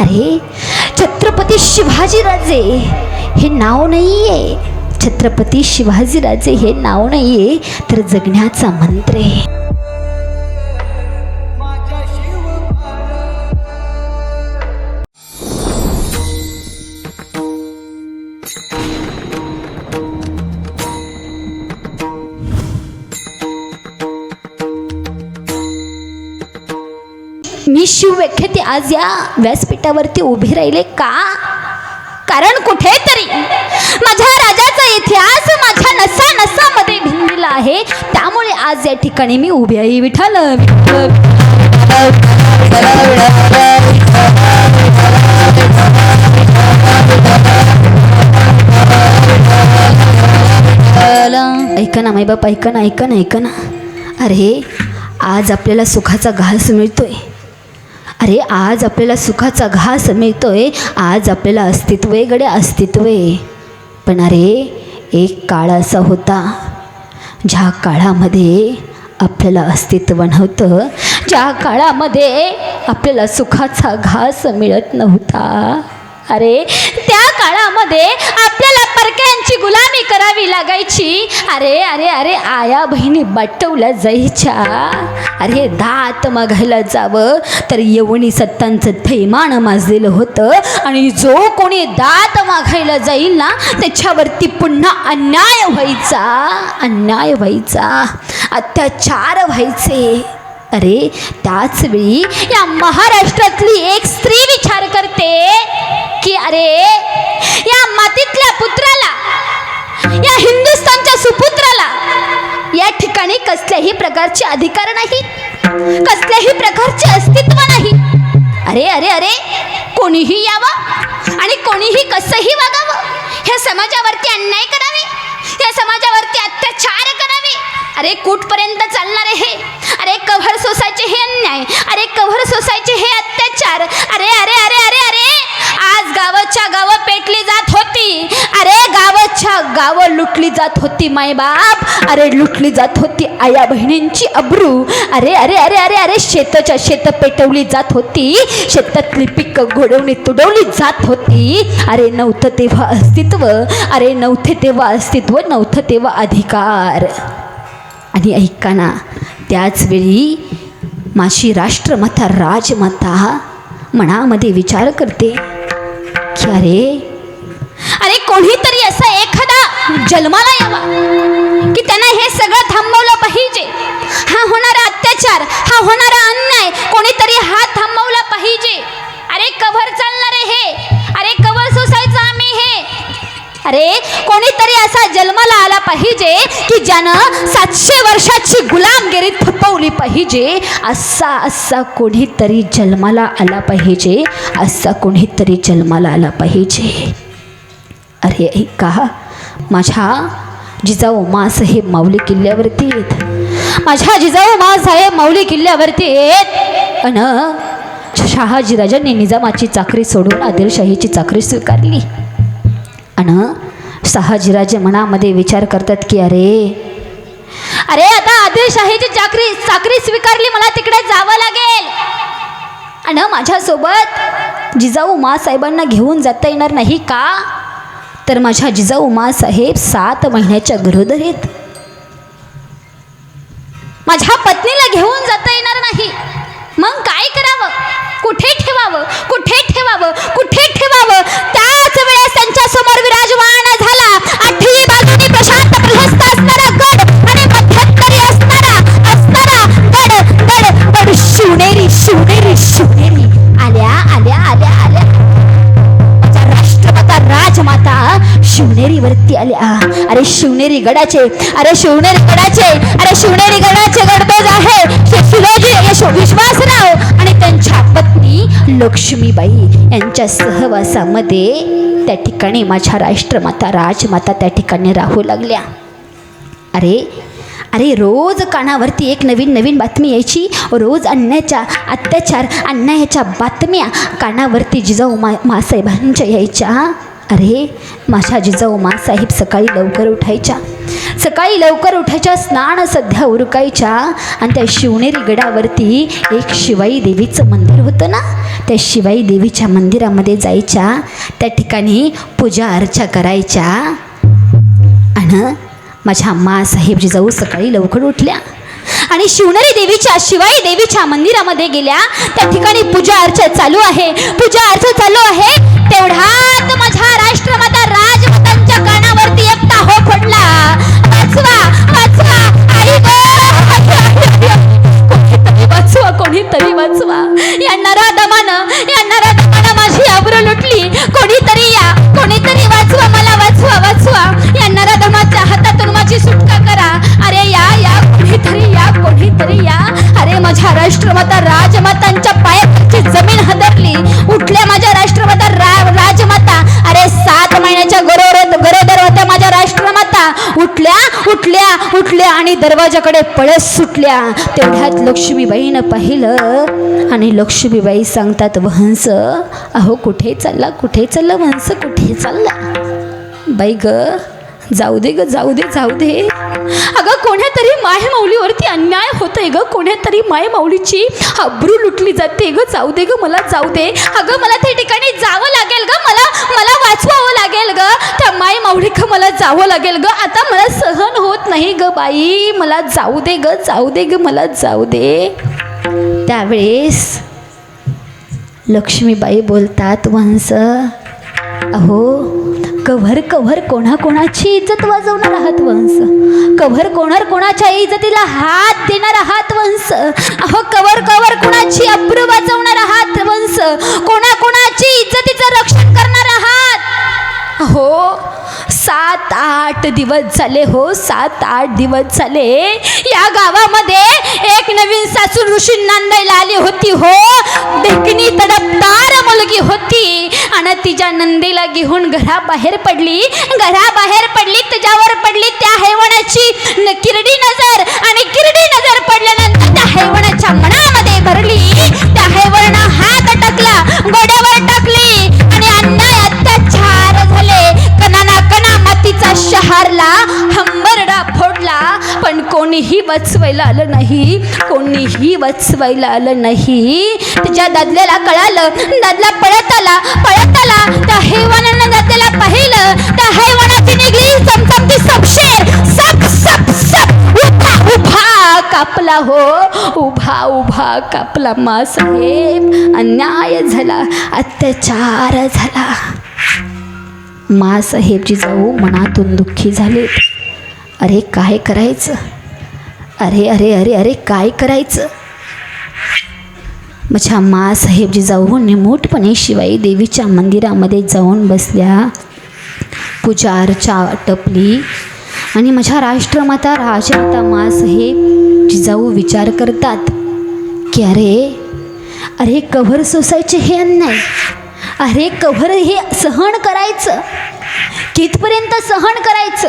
अरे छत्रपती शिवाजीराजे हे नाव नाही आहे छत्रपती शिवाजीराजे हे नाव नाही आहे तर जगण्याचा मंत्र आहे. मी शिवव्याख्याते आज या व्यासपीठावरती उभे राहिले का? कारण कुठेतरी माझ्या राजाचा इतिहास माझ्या नसा नसामध्ये भिनलेला आहे. त्यामुळे आज या ठिकाणी मी उभी आहे. विठाल ऐका ना माई बाप ऐका ना ऐका ना ऐका ना. अरे आज आपल्याला सुखाचा घास मिळतोय. अरे आज आपल्याला सुखाचा घास मिळतो आहे आज आपल्याला अस्तित्व आहे गड्या अस्तित्व. आहे पण अरे एक काळ असा होता ज्या काळामध्ये आपल्याला अस्तित्व नव्हतं ज्या काळामध्ये आपल्याला सुखाचा घास मिळत नव्हता. अरे त्या काळामध्ये आपल्याला परक्यांची गुलामी करावी लागायची. अरे अरे अरे आया बहिणी बटवल्या जायच्या अरे दात मागायला जावं. तर येवणी सत्तांचं थैमान माजलेलं होतं. आणि जो कोणी दात मागायला जाईल ना त्याच्यावरती पुन्हा अन्याय व्हायचा. अन्याय व्हायचा. अत्याचार व्हायचे. अरे त्याच वेळी या महाराष्ट्रातली एक स्त्री विचार करते की अरे या मातीतल्या पुत्राला या हिंदुस्थानच्या सुपुत्राला या ठिकाणी कसल्याही प्रकारचे अधिकार नाही कसल्याही प्रकारचे अस्तित्व नाही. अरे अरे अरे कोणीही यावं आणि कोणीही कसंही वागावं ह्या समाजावरती अन्याय करावे या समाजावरती लुटली जात होती मायबाप अरे लुटली जात होती आया बहिणींची अब्रू. अरे अरे अरे अरे अरे शेताच्या शेत पेटवली जात होती. शेतातली पिकं घोडवणी तुडवली जात होती. अरे नव्हतं तेव्हा अस्तित्व. अरे नव्हते तेव्हा अस्तित्व नव्हतं तेव्हा अधिकार. आणि ऐकाना त्याचवेळी माझी राष्ट्रमाता राजमाता मनामध्ये विचार करते की अरे अरे कोणीतरी असा एखादा जन्माला यावा. की त्यानं हे सगळं थांबवलं पाहिजे. हा होणारा अत्याचार हा होणारा अन्याय कोणीतरी हा थांबवला पाहिजे. अरे कव्हर चालणार आहे हे अरे कव्हर सोसायचं आम्ही हे. अरे कोणीतरी असा जन्माला आला पाहिजे की ज्यानं सातशे वर्षाची गुलामगिरी थपवली पाहिजे. असा असा कोणीतरी जन्माला आला पाहिजे. असा कोणीतरी जन्माला आला पाहिजे. अरे ऐका माझ्या जिजाऊ मासाहेब माऊली किल्ल्यावरती येत. माझ्या जिजाऊ मासाहेब माऊली किल्ल्यावरती येत. अन शहाजीराजांनी निजामाची चाकरी सोडून आदिलशाहीची चाकरी स्वीकारली. अन शहाजीराजे मनामध्ये विचार करतात की अरे अरे आता आदिलशाहीची चाकरी चाकरी स्वीकारली मला तिकडे जावं लागेल. आणि माझ्यासोबत जिजाऊ मासाहेबांना घेऊन जाता येणार नाही का? तर माझ्या जिजा उमासाहेब सात महिन्याच्या गरोदर आहेत माझ्या पत्नीला घेऊन जाता येणार नाही. मग काय करावं? कुठे ठेवावं? कुठे ठेवावं? कुठे ठेवावं? त्याच वेळेस त्यांच्यासमोर विराजमान झाला. आठही बाजूनी प्रशांत प्रशस्त असणारा गड आणि मध्यंतरी असणारा असणारा गड गड गड. शिवनेरी शिवनेरी शिवनेरी. वरती आले. आ अरे शिवनेरी गडाचे अरे शिवनेरी गडाचे अरे शिवनेरी गडाचे गडबोज आहे. शे- शिवाजी विश्वासराव आणि त्यांच्या पत्नी लक्ष्मीबाई यांच्या सहवासामध्ये त्या ठिकाणी माझ्या राष्ट्रमाता राजमाता त्या ठिकाणी राहू लागल्या. अरे अरे रोज कानावरती एक नवीन नवीन बातमी यायची. रोज अन्याच्या अत्याचार अन्यायाच्या बातम्या कानावरती जिजाऊ मा मासाहेबांच्या यायच्या. अरे माझ्या जिजाऊ मासाहेब सकाळी लवकर उठायच्या. सकाळी लवकर उठायच्या स्नान सध्या उरकायच्या. आणि त्या शिवनेरी गडावरती एक शिवाई देवीचं मंदिर होतं ना? त्या शिवाई देवीच्या मंदिरामध्ये जायच्या. त्या ठिकाणी पूजा अर्चा करायच्या. आणि माझ्या मा साहेब जिजाऊ सकाळी लवकर उठल्या. आणि शिवनेरी देवीच्या शिवाई देवीच्या मंदिरामध्ये गेल्या त्या ठिकाणी पूजा अर्चा चालू आहे. पूजा अर्चा चालू आहे. तेवढ्यात माझ्या राष्ट्रमाता राजमातांच्या कानावरती एक ताहो पडला वाचवा वाचवा आई कोणीतरी वाचवा कोणीतरी वाचवा. या नराधमानं आणि दरवाजाकडे पळस सुटल्या. तेवढ्यात लक्ष्मीबाईनं पाहिलं आणि लक्ष्मीबाई सांगतात वहंस अहो कुठे चालला कुठे चालला वहंस कुठे चालला? बाई ग जाऊ दे ग जाऊ दे जाऊ दे. अगं कोण्यातरी माय माऊलीवरती अन्याय होतोय ग कोण्यातरी माय माऊलीची अब्रू लुटली जाते ग. जाऊ दे ग मला जाऊ दे. अगं मला त्या ठिकाणी जावं लागेल ग मला मला वाचवावं लागेल ग. त्या माय माऊली ग मला जावं लागेल ग. आता मला सहन होत नाही ग बाई. मला जाऊ दे ग जाऊ दे ग मला जाऊ दे. त्यावेळेस लक्ष्मीबाई बोलतात वंस अहो कव्हर कव्हर कोणाकोणाची इज्जत वाजवणार आहात वंस? कव्हर कोणार कोणाच्या इज्जतीला हात देणार आहात वंस? अहो कव्हर कव्हर कोणाची अब्रू वाजवणार आहात वंस? कोणाकोणाची इज्जतीचं रक्षण करणार आहात? अहो सात आठ दिवस झाले हो सात आठ दिवस झाले. या गावामध्ये एक नवीन सासू ऋषी नांदायला आली होती हो. बेकणी तडपदार मुलगी होती. आणि तिच्या नंदीला घेऊन घराबाहेर पडली. घराबाहेर पडली तिच्यावर पडली त्या हैवानाची किरडी नजर आणि किरडी नजर पडल्यानंतर त्या हैवानाच्या मनामध्ये वाचवायला आलं नाही कोणीही वाचवायला आलं नाही. तिच्या दादल्याला कळालं दादला पळत आला पळत आला. त्या हैवानानं दादल्याला पाहिलं त्या हैवानाची निघली चमचमती सबशेर सब सब सब उभा उभा कापला हो उभा उभा कापला मा साहेब. अन्याय झाला अत्याचार झाला. मा साहेबजी जाऊ मनातून दुःखी झाले. अरे काय करायचं? अरे अरे अरे अरे काय करायचं? माझ्या मा साहेबजी जाऊन निमूटपणे शिवाई देवीच्या मंदिरामध्ये जाऊन बसल्या. पूजा अर्चा आटपली आणि माझ्या राष्ट्रमाता राजमाता मा साहेब जिजाऊ विचार करतात की अरे अरे कव्हर सोसायचे हे अन्याय. अरे कव्हर हे सहन करायचं. कितपर्यंत सहन करायचं?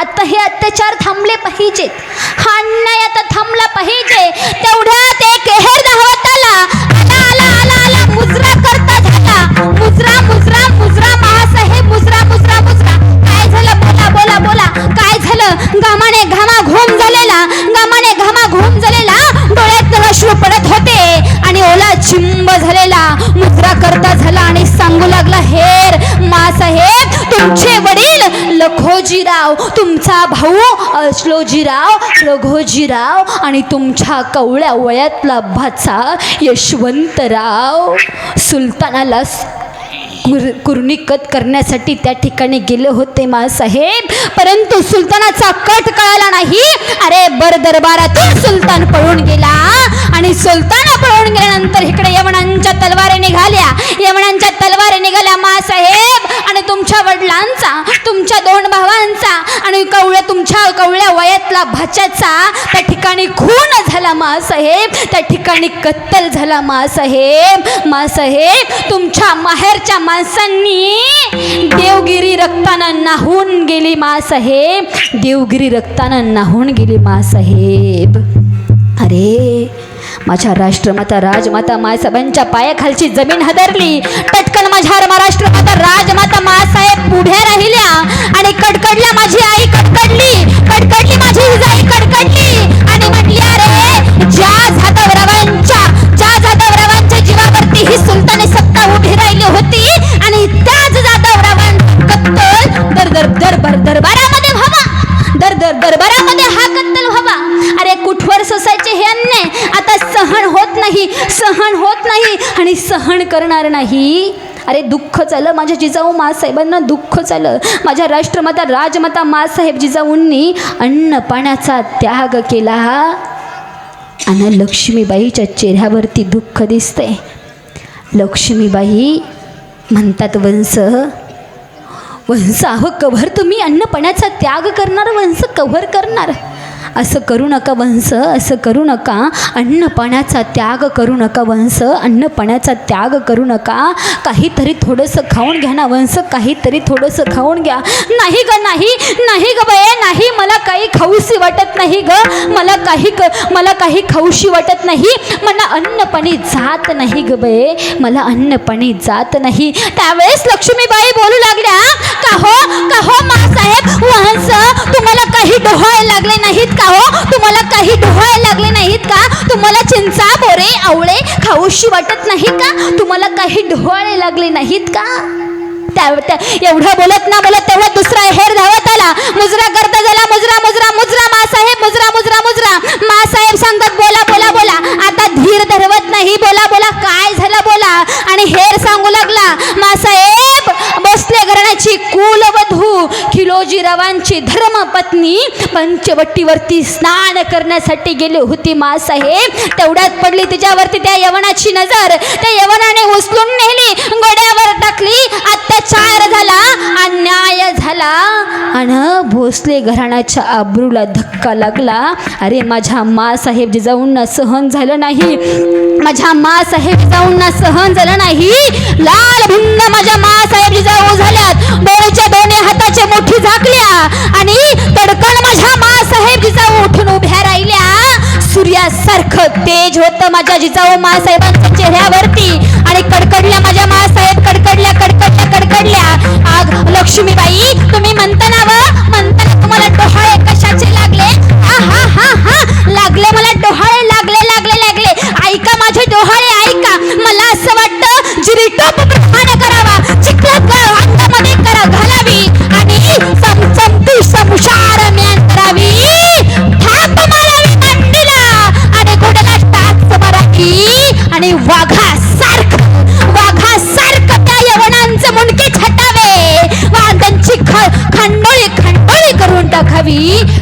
आता हे अत्याचार थांबले पाहिजेत. हा अन्याय आता थांबला पाहिजे. तेवढ्यात एक हेर धावत आला आला आला आला आला मुजरा करता झाला मुजरा मुजरा मुजरा महासाहेब मुजरा मुजरा मुजरा. काय झालं? बोला बोला बोला. काय झालं? घामाने घामा घोम झालेला. घामाने घामा घोम झालेला. डोळ्यात अश्रू पडत होते. आणि ओला चिंब झालेला. मुजरा करता झाला आणि सांगू लागला हेर मासाहेब तुमचे वडील लखोजीराव तुमचा भाऊ अश्लोजीराव रघोजीराव आणि तुमच्या कवळ्या वयातला भाचा यशवंतराव. सुलतानाला कुर कुर्णिकत करण्यासाठी त्या ठिकाणी गेले होते मासाहेब परंतु सुलतानाचा कट कळाला नाही. अरे बर दरबारातून सुलतान पळून गेला. आणि सुलतान पळून गेल्यानंतर इकडे यवनांच्या तलवारी निघाल्या. यवनांच्या तलवारी निघाल्या मासाहेब आणि तुमच्या वडिलांचा तुमच्या दोन भावांचा आणि कवळ्या तुमच्या कवळ्या वयातला भाच्याचा त्या ठिकाणी खून झाला मासाहेब त्या ठिकाणी कत्तल झाला मासाहेब मासाहेब तुमच्या माहेरच्या माणसांनी देवगिरी रक्तानं नाहून गेली मासाहेब देवगिरी रक्तानं नाहून गेली मासाहेब अरे माझ्या राष्ट्रमाता राजमाता मायसाहेबांच्या पायाखालची जमीन हदरली. पटकन माझ्या महाराष्ट्रमाता राजमाता मासाहेब पुढे राहिल्या आणि कडकडल्या माझी आई कडकडली. दर दरबारामध्ये व्हावा. दर दर दरबारामध्ये हा कत्तल व्हावा. अरे कुठवर सोसायचे हे अन्याय? आता सहन होत नाही सहन होत नाही आणि सहन करणार नाही. अरे दुःख चालं माझ्या जिजाऊ मासाहेबांना दुःख चालं. माझ्या राष्ट्रमाता राजमाता मासाहेब जिजाऊंनी अन्न पाण्याचा त्याग केला. आणि लक्ष्मीबाईच्या चेहऱ्यावरती दुःख दिसते लक्ष्मीबाई म्हणतात वंश वंश अहो कव्हर तुम्ही अन्नपणाचा त्याग करणार वंश कव्हर करणार. असं करू नका वंस असं करू नका. अन्नपणाचा त्याग करू नका वंस अन्नपणाचा त्याग करू नका. काहीतरी थोडंसं खाऊन घ्या ना वंस काहीतरी थोडंसं खाऊन घ्या. नाही ग नाही नाही ग बये नाही मला काही खाऊशी वाटत नाही ग. मला काही क मला काही खाऊशी वाटत नाही. मला अन्नपणी जात नाही ग बये मला अन्नपणी जात नाही. त्यावेळेस लक्ष्मीबाई बोलू लागल्या का हो का हो मासाहेब वंस तुम्हाला काही डोहायला लागले नाहीत का हो, तुम्हाला काही डोहाळे लागले नाहीत का? तुम्हाला चिंचा बोरे आवळे खाऊशी वाटत नाही का? तुम्हाला काही डोहाळे लागले नाहीत का? त्या एवढं बोलत ना बोलत तेवढा दुसरा हेर धावत आला. मुजरा करता झाला मुजरा मुजरा मुजरा मासाहेब मुजरा मुजरा मुजरा. मासाहेब सांगतात बोला बोला बोला. आता धीर धरवत नाही. बोला बोला काय झालं बोला. आणि हेर सांगू लागला मासाहेब बसले घराण्याची कुलवधू खिलोजीरावांची धर्मपत्नी पंचवटीवरती स्नान करण्यासाठी गेली होती मासाहेब. तेवढ्यात पडली तिच्यावरती त्या यवनाची नजर. त्या यवनाने उचलून नेली. गोड्यावर टाकली अत्याचार झाला अन्याय झाला. आणि भोसले घराण्याच्या आबरूला धक्का लागला. अरे माझ्या मासाहेब जिजाऊंना सहन झालं नाही. माझ्या मासाहेब जिजाऊंना सहन झालं नाही. लाल भिन्न माझ्या मासाहेब जिजाऊ झाल्यात. डोळ्याच्या दोन्ही हाताच्या मोठी झाकल्या. आणि तडकन माझ्या मासाहेब जिजाऊ उठून उभ्या राहिल्या. सूर्यासारखं तेज होतं माझ्या जिजाऊ मासाहेबांच्या चेहऱ्यावरती. आणि कडकडल्या माझ्या मासाहेब कडकडल्या कडकड वाघासारखं वाघासारखं त्या यवनांचे मुंडके छटावे. वांद्यांची ख खंडोळी खंडोळी करून टाकावी.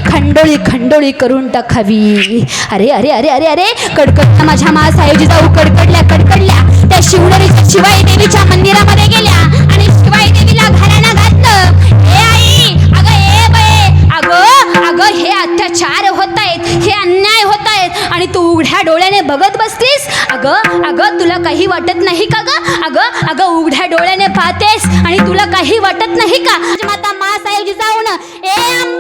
खंडोळी खंडोळी करून टाकावी. अरे अरे अरे अरे अरे कडकडल्या माझ्या मासाहेबजी जाऊ कडकडल्या कडकडल्या. त्या शिवनेरीच्या शिवाई देवीच्या मंदिरामध्ये गेल्या आणि शिवाई देवीला घराणा घातलं. हे आई अगं हे बये अगं अगं हे उघड्या डोळ्याने बघत बसलीस अगं अगं तुला काही वाटत नाही का ग? अगं अगं उघड्या डोळ्याने पाहतेस आणि तुला काही वाटत नाही का? माता मास आयोजी ना ए